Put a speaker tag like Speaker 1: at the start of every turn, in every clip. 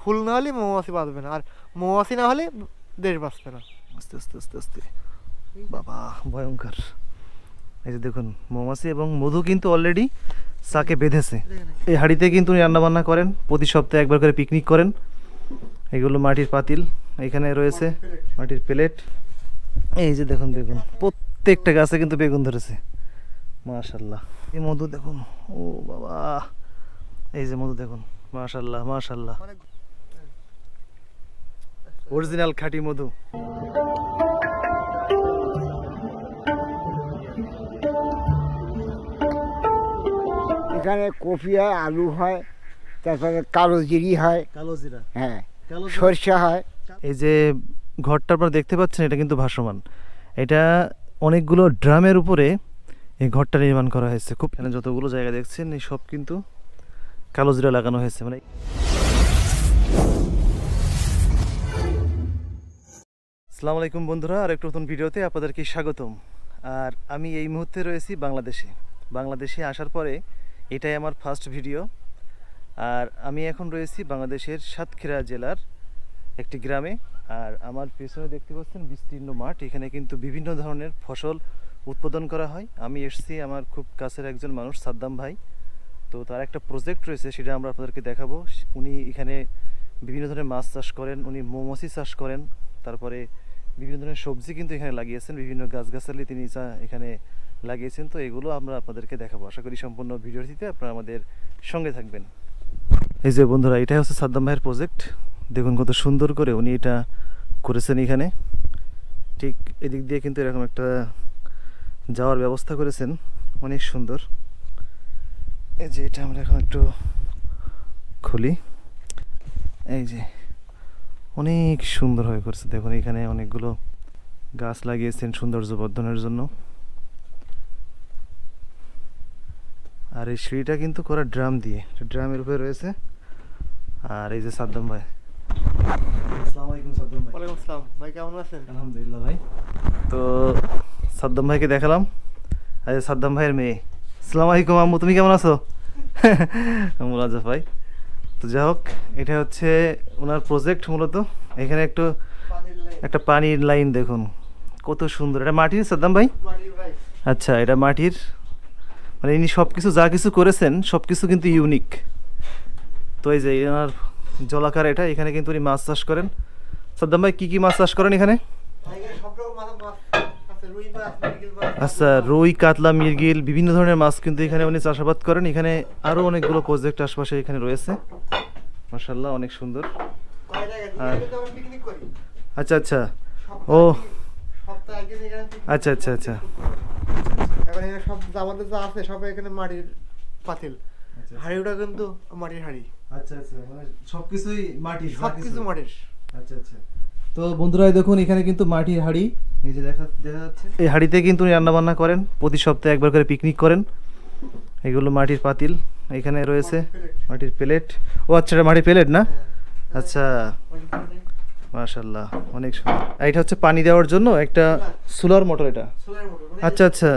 Speaker 1: ফুল না হলে মৌমাছি বাঁচবে না, আর মৌমাছি না হলে দেশ বাঁচবে না।
Speaker 2: আস্তে আস্তে আস্তে আস্তে। বাবা, ভয়ঙ্কর। এই যে দেখুন, মৌমাছি এবং মধু কিন্তু অলরেডি চাকে বেঁধেছে। এই হাঁড়িতে কিন্তু উনি রান্নাবান্না করেন, প্রতি সপ্তাহে একবার করে পিকনিক করেন। এগুলো মাটির পাতিল, এখানে রয়েছে মাটির প্লেট। এই যে দেখুন, বেগুন, প্রত্যেকটা গাছে কিন্তু বেগুন ধরেছে। মাশাল্লাহ এই মধু দেখুন, ও বাবা। এই যে মধু দেখুন মাশাল্লাহ মাশাল্লাহ অরিজিনাল খাঁটি মধু
Speaker 3: এখানে কপি হয় আলু হয় তারপরে কালো জিরি হয়।
Speaker 2: কালো জিরা
Speaker 3: হ্যাঁ সরষা হয়।
Speaker 2: এই যে ঘরটা আপনারা দেখতে পাচ্ছেন এটা কিন্তু ভাসমান। এটা অনেকগুলো ড্রামের উপরে এই ঘরটা নির্মাণ করা হয়েছে। খুব এখানে যতগুলো জায়গা দেখছেন এই সব কিন্তু কালো জিরা লাগানো হয়েছে। মানে আসসালামু আলাইকুম বন্ধুরা আর একটু নতুন ভিডিওতে আপনাদেরকে স্বাগতম। আর আমি এই মুহূর্তে রয়েছি বাংলাদেশে। বাংলাদেশে আসার পরে এটাই আমার ফার্স্ট ভিডিও আর আমি এখন রয়েছি বাংলাদেশের সাতক্ষীরা জেলার একটি গ্রামে। আর আমার পেছনে দেখতে পাচ্ছেন বিস্তীর্ণ মাঠ। এখানে কিন্তু বিভিন্ন ধরনের ফসল উৎপাদন করা হয়। আমি এসেছি আমার খুব কাছের একজন মানুষ, সাদ্দাম ভাই। তো তার একটা প্রজেক্ট রয়েছে, সেটা আমরা আপনাদেরকে দেখাবো। উনি এখানে বিভিন্ন ধরনের মাছ চাষ করেন, উনি মৌমাছি চাষ করেন। তারপরে বিভিন্ন ধরনের সবজি কিন্তু এখানে লাগিয়েছেন, বিভিন্ন গাছগাছালি তিনি এখানে লাগিয়েছেন। তো এগুলো আমরা আপনাদেরকে দেখাবো। আশা করি সম্পূর্ণ ভিডিওটিতে আপনারা আমাদের সঙ্গে থাকবেন। এই যে বন্ধুরা, এটাই হচ্ছে সাদ্দাম ভাইয়ের প্রজেক্ট দেখুন কত সুন্দর করে উনি এটা করেছেন এখানে। ঠিক এদিক দিয়ে কিন্তু এরকম একটা যাওয়ার ব্যবস্থা করেছেন। অনেক সুন্দর। এই যে এটা আমরা এখন একটু খুলি। এই যে অনেক সুন্দর হয়ে করছে। দেখুন এখানে অনেকগুলো গাছ লাগিয়েছেন সৌন্দর্য বর্ধনের জন্য। আর এই সিঁড়িটা কিন্তু করা ড্রাম দিয়ে। ড্রামের উপরে রয়েছে। আর এই যে সাদ্দাম ভাই। আলাইকুম সাদ্দাম ভাই।
Speaker 1: ভাই কেমন আছেন?
Speaker 2: আলহামদুলিল্লাহ ভাই। তো সাদ্দাম ভাইকে দেখালাম। আজ সাদ্দাম ভাইয়ের মেয়ে। আসসালামু আলাইকুম আম্মু তুমি কেমন আছো? মুরাজা ভাই। তো যাই হোক এটা হচ্ছে ওনার প্রজেক্ট মূলত। এখানে একটু একটা পানির লাইন দেখুন কত সুন্দর। এটা মাটির সাদ্দাম ভাই? আচ্ছা এটা মাটির। মানে ইনি সব কিছু যা কিছু করেছেন সব কিছু কিন্তু ইউনিক তো এই যে এনার জলাকার এটা এখানে কিন্তু উনি মাছ চাষ করেন। সাদ্দাম ভাই কী কী মাছ চাষ করেন এখানে? আচ্ছা রুই কাতলা মিরগিল বিভিন্ন ধরনের মাছ কিন্তু এখানে উনি চাষাবাদ করেন। এখানে আরও অনেকগুলো প্রজেক্ট আশপাশে এখানে রয়েছে। মার্শাল্লাহ অনেক সুন্দর। আচ্ছা আচ্ছা। ও। আচ্ছা আচ্ছা আচ্ছা।
Speaker 1: এখন এখানে সব আমাদের যা আছে সব এখানে মাটির পাতিল। হাড়িটা কিন্তু মাটির হাড়ি।
Speaker 2: আচ্ছা আচ্ছা মানে সবকিছুই মাটি
Speaker 1: সব মাটির।
Speaker 2: আচ্ছা আচ্ছা। তো বন্ধুরা দেখুন এখানে কিন্তু মাটির হাঁড়ি। এই যে দেখা দেখা যাচ্ছে। এই হাঁড়িতে কিন্তু উনি রান্না বান্না করেন প্রতি সপ্তাহে একবার করে পিকনিক করেন। এগুলো মাটির পাতিল এখানে রয়েছে মাটির প্লেট ও আচ্ছা এটা মাটির প্লেট না? আচ্ছা। মাশাল্লাহ অনেক সুন্দর এটা হচ্ছে পানি দেওয়ার জন্য একটা সোলার মোটর এটা। আচ্ছা আচ্ছা।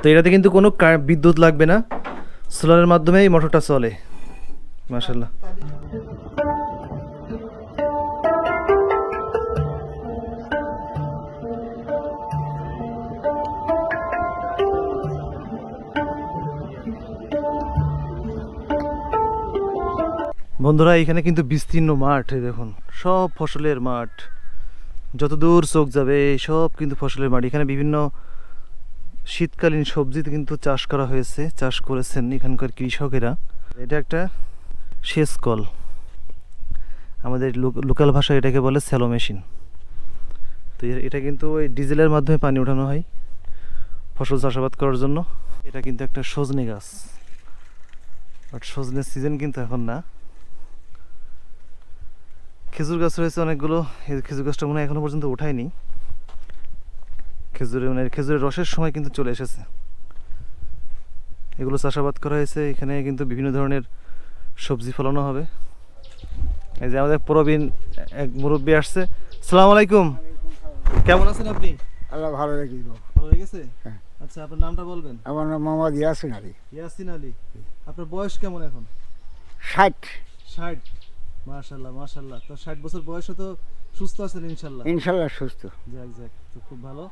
Speaker 2: তো এটাতে কিন্তু কোনো বিদ্যুৎ লাগবে না। সোলারের মাধ্যমে এই মোটরটা চলে। মাশাল্লাহ বন্ধুরা, এখানে কিন্তু বিস্তীর্ণ মাঠ দেখুন। সব ফসলের মাঠ। যতদূর চোখ যাবে, সব কিন্তু ফসলের মাঠ। এখানে বিভিন্ন শীতকালীন সবজি কিন্তু চাষ করা হয়েছে, চাষ করেছেন এখানকার কৃষকেরা। এটা একটা সেচ কল। আমাদের লোকাল ভাষায় এটাকে বলে স্যালো মেশিন। তো এটা কিন্তু ওই ডিজেলের মাধ্যমে পানি ওঠানো হয়, ফসল চাষাবাদ করার জন্য। এটা কিন্তু একটা সজনে গাছ। বাট সজনের সিজন কিন্তু এখন না। খেজুর গাছ রয়েছে অনেকগুলো। এই খেজুর গাছটা মনে হয় এখনও পর্যন্ত ওঠায়নি খেজুরের মানে খেজুরের রসের সময় কিন্তু চলে এসেছে। এগুলো চাষাবাদ করা হয়েছে এখানে কিন্তু বিভিন্ন ধরনের সবজি ফলানো হবে। এই যে আমাদের প্রবীণ এক মুরব্বী আসছে। সালাম আলাইকুম। কেমন আছেন আপনি?
Speaker 3: আল্লাহ ভালো রেখে দিব
Speaker 2: ভালো লেগেছে
Speaker 3: হ্যাঁ।
Speaker 2: আচ্ছা আপনার নামটা বলবেন?
Speaker 3: আমার নাম মোহাম্মদ ইয়াসিন আলী।
Speaker 2: ইয়াসিন আলী। আপনার বয়স কেমন এখন?
Speaker 3: ষাট।
Speaker 2: ষাট। মাশাল্লাহ মাশাল্লাহ তো ষাট বছর বয়সে তো সুস্থ আছেন ইনশাল্লাহ
Speaker 3: ইনশাল্লাহ সুস্থ।
Speaker 2: যাক যাক তো খুব ভালো।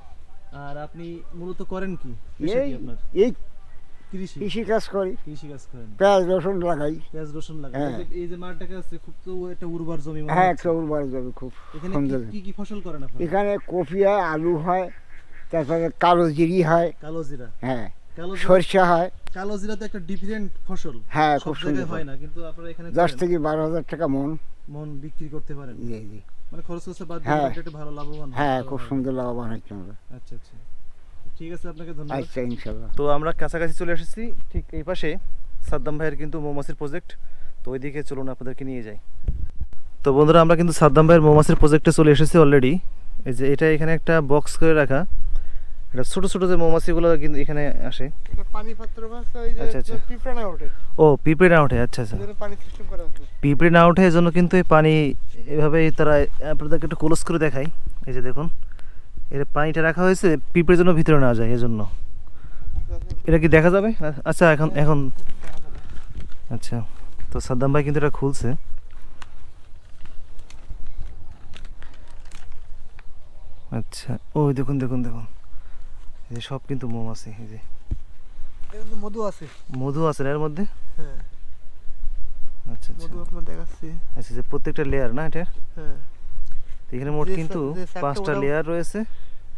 Speaker 2: আর আপনি মূলত করেন কি?
Speaker 3: এই এই
Speaker 2: কৃষি।
Speaker 3: কৃষি কাজ করি।
Speaker 2: কৃষি কাজ করেন।
Speaker 3: পেঁয়াজ রসুন লাগাই।
Speaker 2: পেঁয়াজ রসুন লাগান
Speaker 3: হ্যাঁ।
Speaker 2: এই যে- মাঠটাকে আছে খুব তো একটা উর্বর জমি মনে
Speaker 3: হ্যাঁ একটা উর্বর যাবে খুব
Speaker 2: এখানে
Speaker 3: সুন্দর
Speaker 2: কি- কি ফসল করেন আপনারা?
Speaker 3: এখানে কপি হয় আলু হয় তারপরে কালো জিরি হয়।
Speaker 2: কালো জিরা
Speaker 3: হ্যাঁ।
Speaker 2: কালো জিরা
Speaker 3: সরষা হয়।
Speaker 2: কালো জিরা তো একটা ডিফারেন্ট ফসল।
Speaker 3: হ্যাঁ খুব সুন্দর।
Speaker 2: হয় না কিন্তু আপনারা এখানে
Speaker 3: দশ
Speaker 2: করেন,
Speaker 3: থেকে বারো হাজার টাকা মন।
Speaker 2: মন বিক্রি করতে পারেন।
Speaker 3: জি জি।
Speaker 2: মানে খরচ খরচা বাদ
Speaker 3: হ্যাঁ।
Speaker 2: দিয়ে এটা ভালো লাভবান হ্যাঁ।
Speaker 3: খুব সুন্দর লাভবান হচ্ছে আমরা।
Speaker 2: আচ্ছা আচ্ছা। ঠিক আছে আপনাকে ধন্যবাদ।
Speaker 3: আচ্ছা ইনশাল্লাহ
Speaker 2: তো আমরা কাছাকাছি চলে এসেছি ঠিক এই পাশে সাদ্দাম ভাইয়ের কিন্তু মৌমাছির প্রজেক্ট তো ওইদিকে চলুন আপনাদেরকে নিয়ে যাই। তো বন্ধুরা আমরা কিন্তু সাদ্দাম ভাইয়ের মৌমাছির প্রজেক্টে চলে এসেছি অলরেডি এই যে এটা এখানে একটা বক্স করে রাখা। এটা ছোট ছোট যে মৌমাছিগুলো কিন্তু এখানে আসে।
Speaker 1: এটা পানি পাত্র ওই যে
Speaker 2: আচ্ছা, আচ্ছা।
Speaker 1: পিঁপড়া না ওঠে?
Speaker 2: ও পিঁপড়ে না ওঠে আচ্ছা আচ্ছা।
Speaker 1: পানি সিস্টেম করা আছে।
Speaker 2: পিঁপড়ে না ওঠে এজন্য কিন্তু এই পানি এভাবেই তারা আপনাদেরকে একটু ক্লোজ করে দেখাই। এই যে দেখুন এর পানিটা রাখা হয়েছে পিঁপড়ের জন্য ভিতরে না যায় এজন্য। এটা কি দেখা যাবে? আচ্ছা এখন এখন। আচ্ছা তো সাদ্দাম ভাই কিন্তু এটা খুলছে। আচ্ছা ওই দেখুন দেখুন দেখুন। এই যে সব কিন্তু মৌমাছি এই যে।
Speaker 1: মধু আছে?
Speaker 2: মধু আছে এর মধ্যে?
Speaker 1: হ্যাঁ।
Speaker 2: আচ্ছা আচ্ছা।
Speaker 1: মধু আপনার দেখাচ্ছি।
Speaker 2: আচ্ছা যে প্রত্যেকটা লেয়ার না এটা
Speaker 1: হ্যাঁ।
Speaker 2: এখানে মোট কিন্তু পাঁচটা লেয়ার রয়েছে।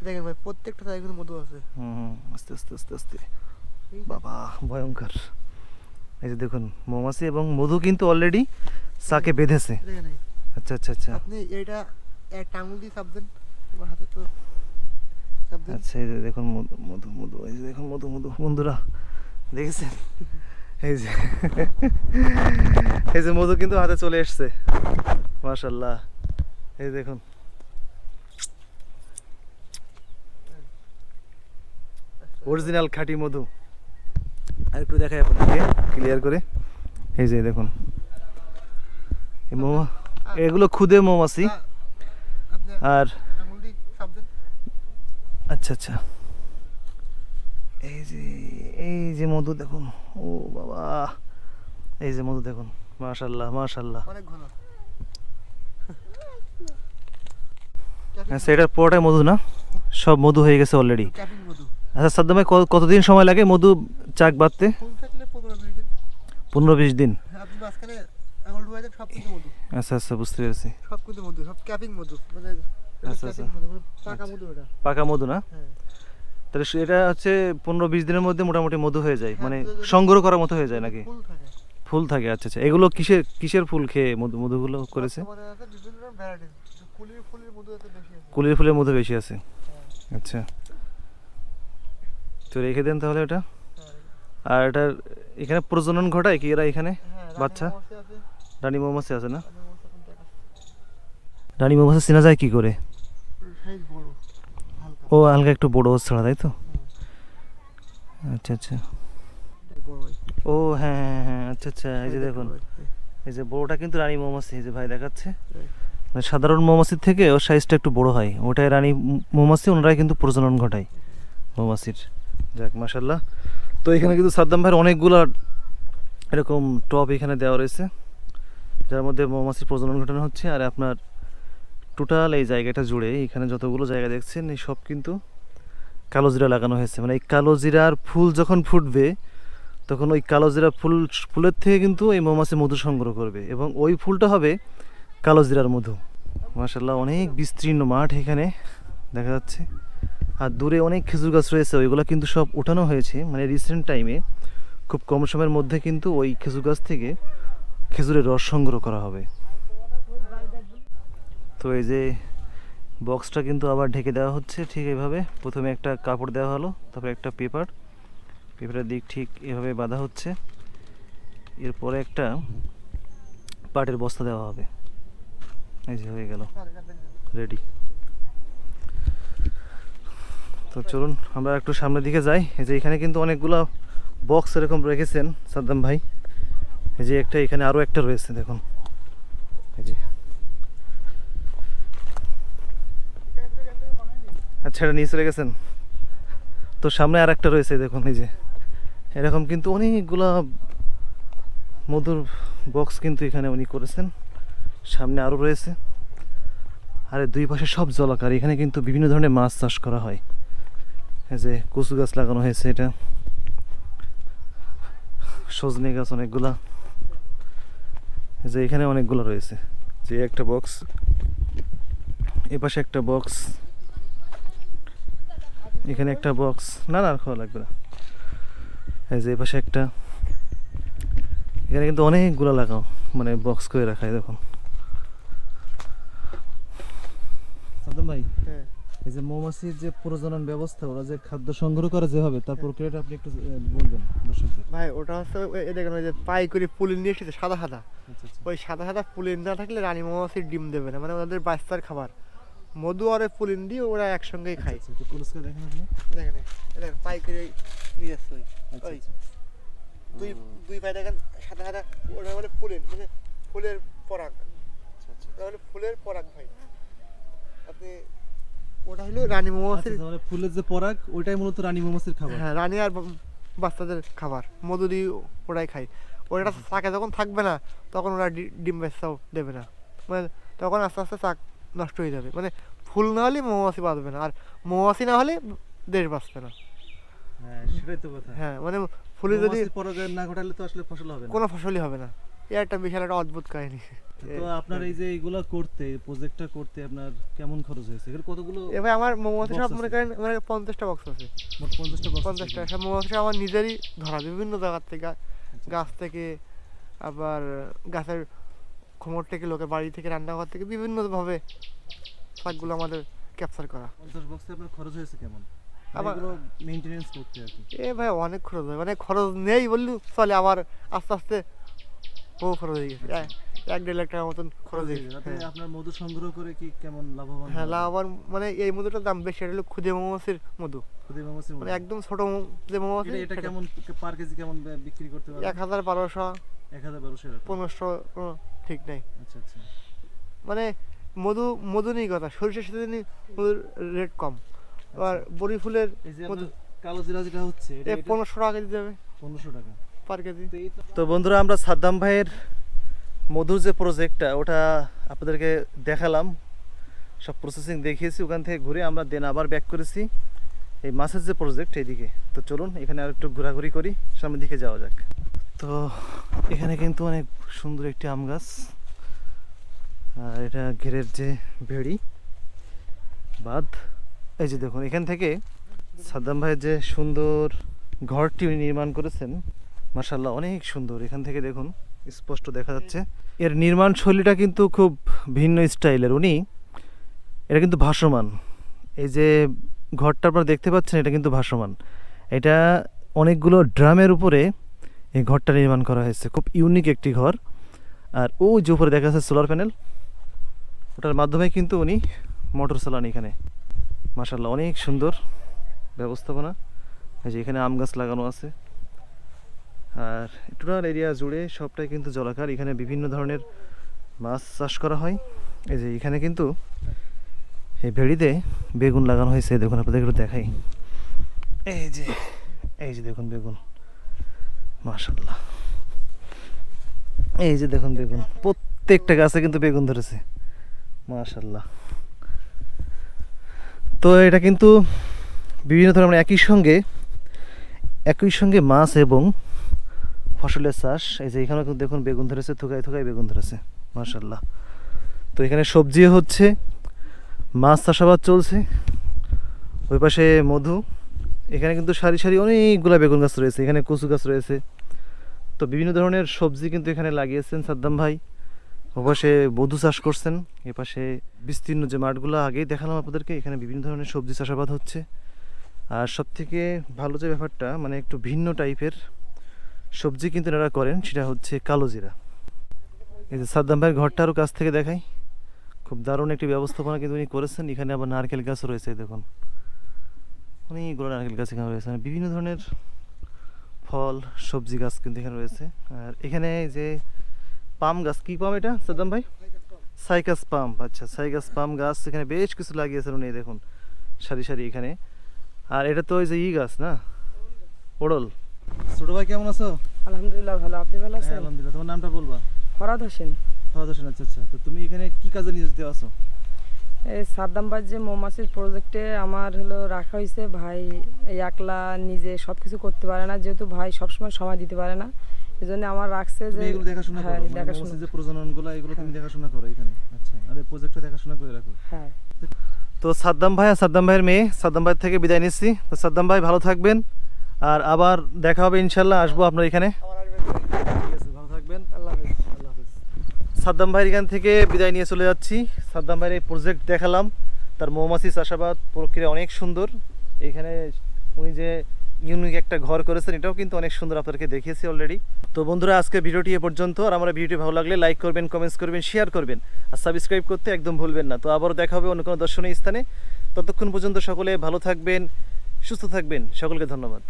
Speaker 1: দেখেন ভাই প্রত্যেকটা জায়গায় কিন্তু মধু আছে।
Speaker 2: হুম হুম, আস্তে আস্তে আস্তে আস্তে। বাবা ভয়ঙ্কর। এই যে দেখুন মৌমাছি এবং মধু কিন্তু অলরেডি চাকে বেঁধেছে। আচ্ছা আচ্ছা আচ্ছা।
Speaker 1: আপনি এটা এক আঙুল দিয়ে চাপ দেন। আমার হাতে তো
Speaker 2: আচ্ছা এই যে দেখুন মধু মধু মধু এই যে দেখুন মধু মধু বন্ধুরা দেখেছেন? এই যে এই যে মধু কিন্তু হাতে চলে এসছে মাশাল্লাহ এই দেখুন। অরিজিনাল খাঁটি মধু। আর একটু দেখাই আপনাদেরকে ক্লিয়ার করে। এই যে দেখুন। এগুলো খুদে মৌমাছি আর
Speaker 1: আঙুল দিয়ে চাপ দেন
Speaker 2: আচ্ছা আচ্ছা। এই যে এই যে মধু দেখুন। ও বাবা। এই যে মধু দেখুন। মাশাল্লাহ মাশাল্লাহ
Speaker 1: অনেক ঘন।
Speaker 2: আচ্ছা এটার পুরোটাই মধু না? সব মধু হয়ে গেছে অলরেডি আচ্ছা সাদ্দাম কতদিন সময় লাগে মধু চাক বাঁধতে?
Speaker 1: পনেরো
Speaker 2: বিশ দিন।
Speaker 1: মধু।
Speaker 2: আচ্ছা আচ্ছা বুঝতে পেরেছি।
Speaker 1: সব মধু সব ক্যাপিং মধু। মানে
Speaker 2: আচ্ছা, আচ্ছা।
Speaker 1: মানে পাকা মধু
Speaker 2: না?
Speaker 1: হ্যাঁ।
Speaker 2: তাহলে এটা হচ্ছে পনেরো বিশ দিনের মধ্যে মোটামুটি মধু হয়ে যায় মানে
Speaker 1: হ্যাঁ,
Speaker 2: সংগ্রহ করার মতো হয়ে যায় নাকি?
Speaker 1: ফুল থাকে।
Speaker 2: আচ্ছা আচ্ছা। এগুলো কিসের কিসের ফুল খেয়ে মধু মধুগুলো করেছে?
Speaker 1: কুলির ফুলের মধু বেশি আছে। হ্যাঁ,
Speaker 2: আচ্ছা। তো রেখে দেন তাহলে এটা আর এটার এখানে প্রজনন ঘটায় কি এরা এখানে? বাচ্চা? রানী মৌমাছি আছে না?
Speaker 1: রানী মৌমাছি
Speaker 2: চেনা যায় কি করে? ও হালকা একটু বড় ছাড়া তাই তো? আচ্ছা আচ্ছা। ও হ্যাঁ হ্যাঁ হ্যাঁ আচ্ছা আচ্ছা এই যে দেখুন। এই যে বড়টা কিন্তু রানী মৌমাছি এই যে ভাই দেখাচ্ছে। মানে সাধারণ মৌমাছির থেকে ওর সাইজটা একটু বড় হয়। ওটাই রানী মৌমাছি ওনারাই কিন্তু প্রজনন ঘটায় মৌমাছির। যাক মাসাল্লাহ তো এখানে কিন্তু সাদ্দাম ভাইয়ের অনেকগুলো এরকম টপ এখানে দেওয়া রয়েছে যার মধ্যে মৌমাছি প্রজনন ঘটানো হচ্ছে। আর আপনার টোটাল এই জায়গাটা জুড়ে এখানে যতগুলো জায়গা দেখছেন, এই সব কিন্তু কালো জিরা লাগানো হয়েছে। মানে এই কালো জিরার ফুল যখন ফুটবে, তখন ওই কালো জিরা ফুল, ফুলের থেকে কিন্তু এই মৌমাছি মধু সংগ্রহ করবে এবং ওই ফুলটা হবে কালো জিরার মধু। মাসাল্লাহ অনেক বিস্তীর্ণ মাঠ এখানে দেখা যাচ্ছে। আর দূরে অনেক খেজুর গাছ রয়েছে, ওইগুলো কিন্তু সব উঠানো হয়েছে। মানে রিসেন্ট টাইমে খুব কম সময়ের মধ্যে কিন্তু ওই খেজুর গাছ থেকে খেজুরের রস সংগ্রহ করা হবে। তো এই যে বক্সটা কিন্তু আবার ঢেকে দেওয়া হচ্ছে ঠিক এভাবে। প্রথমে একটা কাপড় দেওয়া হলো, তারপরে একটা পেপার পেপারের দিক ঠিক এভাবে বাঁধা হচ্ছে। এরপরে একটা পাটের বস্তা দেওয়া হবে। এই যে হয়ে গেল। রেডি তো চলুন, আমরা একটু সামনের দিকে যাই। এই যে এখানে কিন্তু অনেকগুলো বক্স এরকম রেখেছেন সাদ্দাম ভাই। এই যে একটা এখানে আরও একটা রয়েছে, দেখুন। এই যে এটা নিয়ে চলে গেছেন? তো সামনে আর একটা রয়েছে দেখুন, এই যে। এরকম কিন্তু অনেকগুলা মধুর বক্স কিন্তু এখানে উনি করেছেন। সামনে আরও রয়েছে। আর দুই পাশে সব জলাকার। এখানে কিন্তু বিভিন্ন ধরনের মাছ চাষ করা হয়। এই যে কচু গাছ লাগানো হয়েছে এটা। সজনে গাছ অনেকগুলা। যে এখানে অনেকগুলো রয়েছে। যে একটা বক্স এ পাশে একটা বক্স এখানে একটা বক্স না না আর খাওয়া লাগবে না। এই যে এ পাশে একটা এখানে কিন্তু অনেকগুলো লাগাও মানে বক্স করে রাখা হয় দেখুন। সাদ্দাম ভাই
Speaker 1: হ্যাঁ।
Speaker 2: এই যে মৌমাছির যে প্রজনন ব্যবস্থা ওরা যে খাদ্য সংগ্রহ করে যেভাবে তার প্রক্রিয়াটা আপনি একটু বলবেন দর্শকদের।
Speaker 1: ভাই ওটা হচ্ছে এই দেখেন ওই যে পাই করে পুলিন নিয়ে এসেছে সাদা সাদা।
Speaker 2: আচ্ছা আচ্ছা।
Speaker 1: ওই সাদা সাদা পুলিন না থাকলে রানী মৌমাছির ডিম দেবে না মানে ওদের বাচ্চার খাবার। মধু আর পুলিন দিয়ে ওরা একসঙ্গেই খায়।
Speaker 2: আচ্ছা, একটু ক্লোজ করে দেখেন আপনি।
Speaker 1: দেখেন এই দেখেন পাই করে নিয়ে যাচ্ছে ওই
Speaker 2: আচ্ছা, আচ্ছা।
Speaker 1: দুই দুই পাই দেখেন সাদা সাদা ওটা মানে ফুলের মানে ফুলের পরাগ।
Speaker 2: আচ্ছা, আচ্ছা।
Speaker 1: ফুলের পরাগ ভাই। আপনি ওটা হলো রানী মৌমাছির
Speaker 2: মানে ফুলের যে পরাগ ওইটাই মূলত রানী মৌমাছির খাবার।
Speaker 1: হ্যাঁ রানী আর বাচ্চাদের খাবার। মধু দিয়ে ওরাই খায়। ওটা চাকে যখন থাকবে না তখন ওরা ডিম বাচ্চাও দেবে না। মানে তখন আস্তে আস্তে চাক নষ্ট হয়ে যাবে। মানে ফুল না হলে মৌমাছি বাঁচবে না আর মৌমাছি না হলে দেশ বাঁচবে না।
Speaker 2: হ্যাঁ
Speaker 1: হ্যাঁ মানে ফুলে যদি
Speaker 2: পরাগায়ন না ঘটালে তো আসলে ফসল হবে না।
Speaker 1: কোনো ফসলই হবে না। এ একটা বিশাল একটা অদ্ভুত কাহিনী।
Speaker 2: তো আপনার এই যে এইগুলা করতে প্রজেক্টটা করতে আপনার কেমন খরচ হয়েছে? এখানে কতগুলো
Speaker 1: এবার আমার মৌমাছি সব? মনে করেন মানে পঞ্চাশটা বক্স আছে।
Speaker 2: মোট পঞ্চাশটা box
Speaker 1: পঞ্চাশটা। সব মৌমাছি আমার নিজেরই ধরা বিভিন্ন জায়গার থেকে
Speaker 2: আচ্ছা,
Speaker 1: গাছ থেকে আবার গাছের খোমর থেকে লোকের বাড়ি থেকে রান্নাঘর থেকে বিভিন্নভাবে শাকগুলো আমাদের ক্যাপচার করা।
Speaker 2: পঞ্চাশ বক্সে আপনার খরচ হয়েছে কেমন?
Speaker 1: আমার-
Speaker 2: এগুলো মেইনটেনেন্স করতে আর কি।
Speaker 1: এ ভাই অনেক খরচ হয়। মানে খরচ নেই বললি চলে আবার আস্তে আস্তে বহু খরচ হয়ে গেছে। এক- দেড় লাখ টাকার মতন খরচ হয়ে গেছে। হ্যাঁ।
Speaker 2: আপনার মধু সংগ্রহ করে কি কেমন লাভবান
Speaker 1: হ্যাঁ? লাভবান মানে এই মধুটার দাম বেশি এটা হলো খুদে মৌমাছির মধু।
Speaker 2: খুদে মৌমাছির
Speaker 1: মানে একদম ছোট যে মৌমাছি
Speaker 2: এটা কেমন পার কেজি কেমন বিক্রি করতে পারবে
Speaker 1: এক হাজার বারোশো
Speaker 2: এক হাজার বারোশো
Speaker 1: পনেরোশো ঠিক নাই।
Speaker 2: আচ্ছা আচ্ছা।
Speaker 1: মানে মধু মধু নেই কথা সরিষার সাথে মধুর রেট কম। আর বড়ি ফুলের মধু
Speaker 2: কালো জিরা যেটা হচ্ছে
Speaker 1: এ পনেরোশো টাকা দিতে হবে
Speaker 2: পনেরোশো টাকা।
Speaker 1: Per KG.
Speaker 2: তো বন্ধুরা আমরা সাদ্দাম ভাইয়ের মধুর যে প্রজেক্টটা ওটা আপনাদেরকে দেখালাম। সব প্রসেসিং দেখিয়েছি ওখান থেকে ঘুরে আমরা দেন আবার ব্যাক করেছি। এই মাছের যে প্রজেক্ট এইদিকে। তো চলুন এখানে আর একটু ঘোরাঘুরি করি সামনের দিকে যাওয়া যাক। তো এখানে কিন্তু অনেক সুন্দর একটি আম গাছ। আর এটা ঘেরের যে ভেড়ি, বাঁধ, এই যে দেখুন, এখান থেকে সাদ্দাম ভাইয়ের যে সুন্দর ঘরটি উনি নির্মাণ করেছেন মার্শাল্লাহ অনেক সুন্দর। এখান থেকে দেখুন, স্পষ্ট দেখা যাচ্ছে। এর নির্মাণ শৈলীটা কিন্তু খুব ভিন্ন স্টাইলের। উনি, এটা কিন্তু ভাসমান। এই যে ঘরটা আপনারা দেখতে পাচ্ছেন, এটা কিন্তু ভাসমান। এটা অনেকগুলো ড্রামের উপরে এই ঘরটা নির্মাণ করা হয়েছে। খুব ইউনিক একটি ঘর। আর ওই যে উপরে দেখা যাচ্ছে সোলার প্যানেল ওটার মাধ্যমে কিন্তু উনি মোটর চালান এখানে। মার্শাল্লাহ অনেক সুন্দর ব্যবস্থাপনা। এই যে এখানে আম গাছ লাগানো আছে। আর টোটাল এরিয়া জুড়ে সবটাই কিন্তু জলাকার। এখানে বিভিন্ন ধরনের মাছ চাষ করা হয়। এই যে এখানে কিন্তু এই ভেড়িতে বেগুন লাগানো হয়েছে। দেখুন আপনাদের একটু দেখাই। এই যে এই যে দেখুন বেগুন। মাশাল্লাহ এই যে দেখুন বেগুন, প্রত্যেকটা গাছে কিন্তু বেগুন ধরেছে। মাশাল্লাহ তো এটা কিন্তু বিভিন্ন ধরনের মানে একই সঙ্গে একই সঙ্গে মাছ এবং ফসলের চাষ। এই যে এখানে কিন্তু দেখুন বেগুন ধরেছে, থুকায় থুকায় বেগুন ধরেছে। মার্শাল্লাহ তো এখানে সবজিও হচ্ছে, মাছ চাষাবাদ চলছে। ওই পাশে মধু, এখানে কিন্তু সারি সারি অনেকগুলো বেগুন গাছ রয়েছে। এখানে কচু গাছ রয়েছে। তো বিভিন্ন ধরনের সবজি কিন্তু এখানে লাগিয়েছেন সাদ্দাম ভাই। ওপাশে মধু চাষ করছেন। এপাশে বিস্তীর্ণ যে মাঠগুলো, আগেই দেখালাম আপনাদেরকে, এখানে বিভিন্ন ধরনের সবজি চাষাবাদ হচ্ছে। আর সব থেকে ভালো যে ব্যাপারটা মানে একটু ভিন্ন টাইপের সবজি কিন্তু এনারা করেন, সেটা হচ্ছে কালো জিরা। এই যে সাদ্দাম ভাইয়ের ঘরটা আরও কাছ থেকে দেখাই। খুব দারুণ একটি ব্যবস্থাপনা কিন্তু উনি করেছেন। এখানে আবার নারকেল গাছও রয়েছে দেখুন। অনেকগুলো নারকেল গাছ এখানে রয়েছে। মানে বিভিন্ন ধরনের ফল সবজি গাছ কিন্তু এখানে রয়েছে। আর এখানে যে পাম গাছ কি পাম এটা সাদ্দাম ভাই? সাইকাস পাম আচ্ছা সাইকাস পাম গাছ এখানে বেশ কিছু লাগিয়েছেন উনি এই দেখুন সারি সারি এখানে। আর এটা তো ওই যে ই গাছ না? ওড়ল। ছোট ভাই কেমন আছো?
Speaker 4: আলহামদুলিল্লাহ ভালো। আপনি ভালো
Speaker 2: হ্যাঁ
Speaker 4: আছেন?
Speaker 2: আলহামদুলিল্লাহ। তোমার নামটা বলবা।
Speaker 4: ফরাদ হোসেন।
Speaker 2: ফাহাদ হোসেন আচ্ছা আচ্ছা। তো তুমি এখানে কি কাজে নিয়োজিত আছো?
Speaker 4: এই সাদ্দামবাদ যে মৌমাছির প্রজেক্টে আমার হলো রাখা হয়েছে ভাই এই একলা নিজে সব কিছু করতে পারে না যেহেতু ভাই সবসময় সময় দিতে পারে না। এই জন্য আমার রাখছে যে
Speaker 2: তুমি এগুলো দেখাশোনা
Speaker 4: হ্যাঁ
Speaker 2: করো মানে
Speaker 4: দেখাশোনা।
Speaker 2: মৌমাছির যে প্রজননগুলো এগুলো তুমি দেখাশোনা করো এখানে। আচ্ছা আর এই প্রজেক্টটা দেখাশোনা করে রাখো।
Speaker 4: হ্যাঁ।
Speaker 2: তো সাদ্দাম ভাই আর সাদ্দাম ভাইয়ের মেয়ে সাদ্দাম ভাই থেকে বিদায় নিচ্ছি। তো সাদ্দাম ভাই ভালো থাকবেন। আর আবার দেখা হবে ইনশাল্লাহ আসব আপনার এখানে। ঠিক আছে ভালো থাকবেন।
Speaker 1: আল্লাহ
Speaker 2: আল্লাহ হাফেজ। সাদ্দাম ভাইয়ের এখান থেকে বিদায় নিয়ে চলে যাচ্ছি। সাদ্দাম ভাইয়ের এই প্রজেক্ট দেখালাম। তার মৌমাছি চাষাবাদ প্রক্রিয়া অনেক সুন্দর। এখানে উনি যে ইউনিক একটা ঘর করেছেন, এটাও কিন্তু অনেক সুন্দর আপনাদেরকে দেখিয়েছি অলরেডি তো বন্ধুরা আজকে ভিডিওটি এ পর্যন্ত। আর আমার ভিডিওটি ভালো লাগলে লাইক করবেন কমেন্টস করবেন শেয়ার করবেন। আর সাবস্ক্রাইব করতে একদম ভুলবেন না। তো আবারও দেখা হবে অন্য কোনো দর্শনীয় স্থানে। ততক্ষণ পর্যন্ত সকলে ভালো থাকবেন, সুস্থ থাকবেন। সকলকে ধন্যবাদ।